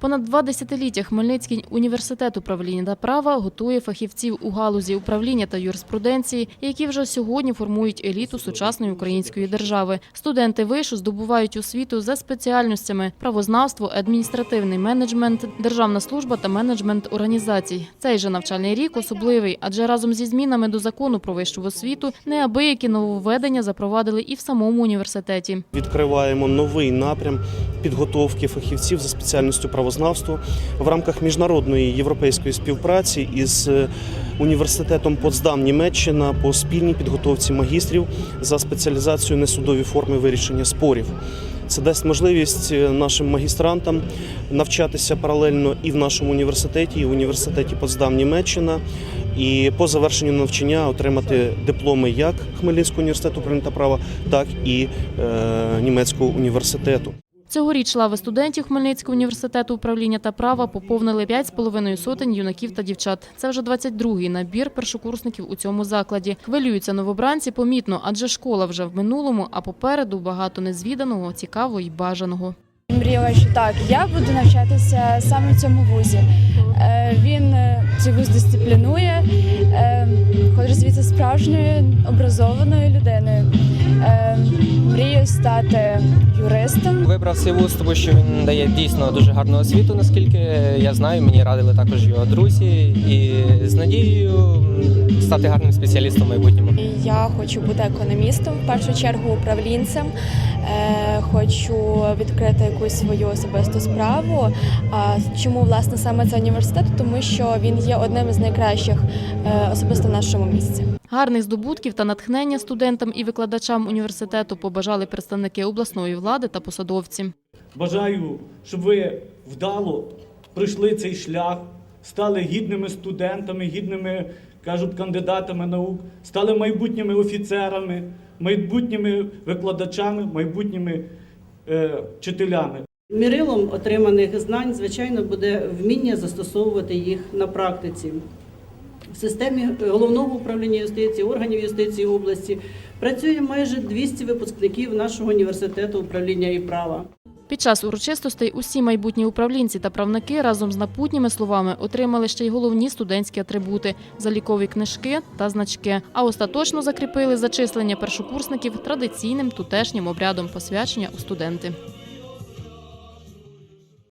Понад два десятиліття Хмельницький університет управління та права готує фахівців у галузі управління та юриспруденції, які вже сьогодні формують еліту сучасної української держави. Студенти вишу здобувають освіту за спеціальностями правознавство, адміністративний менеджмент, державна служба та менеджмент організацій. Цей же навчальний рік особливий, адже разом зі змінами до закону про вищу освіту неабиякі нововведення запровадили і в самому університеті. Відкриваємо новий напрям підготовки фахівців за спеціальністю правознавство в рамках міжнародної європейської співпраці із е, університетом Потсдам Німеччина по спільній підготовці магістрів за спеціалізацією несудові форми вирішення спорів. Це дасть можливість е, нашим магістрантам навчатися паралельно і в нашому університеті, і в університеті Потсдам Німеччина, і по завершенню навчання отримати дипломи як Хмельницького університету права, так і е, німецького університету. Цьогоріч лави студентів Хмельницького університету управління та права поповнили 5,5 сотень юнаків та дівчат. Це вже 22-й набір першокурсників у цьому закладі. Хвилюються новобранці помітно, адже школа вже в минулому, а попереду багато незвіданого, цікавого і бажаного. Мріяла, що так, я буду навчатися саме в цьому вузі. Е, Він е, цей вуз дисциплінує, е, хочу звідси справжньою образованою людиною. Мрію стати юристом. Вибрав цей вуз, тому що він дає дійсно дуже гарну освіту, наскільки я знаю. Мені радили також його друзі, і з надією стати гарним спеціалістом в майбутньому. Я хочу бути економістом, в першу чергу управлінцем. Хочу відкрити якусь свою особисту справу. А чому власне саме цей університет? Тому що він є одним із найкращих е, особисто в нашому місці. Гарних здобутків та натхнення студентам і викладачам університету побажали представники обласної влади та посадовці. Бажаю, щоб ви вдало пройшли цей шлях, стали гідними студентами, гідними, кажуть, кандидатами наук, стали майбутніми офіцерами, майбутніми викладачами, майбутніми вчителями. Мірилом отриманих знань, звичайно, буде вміння застосовувати їх на практиці. В системі головного управління юстиції, органів юстиції області працює майже 200 випускників нашого університету управління і права. Під час урочистостей усі майбутні управлінці та правники разом з напутніми словами отримали ще й головні студентські атрибути залікові книжки та значки. А остаточно закріпили зачислення першокурсників традиційним тутешнім обрядом посвячення у студенти.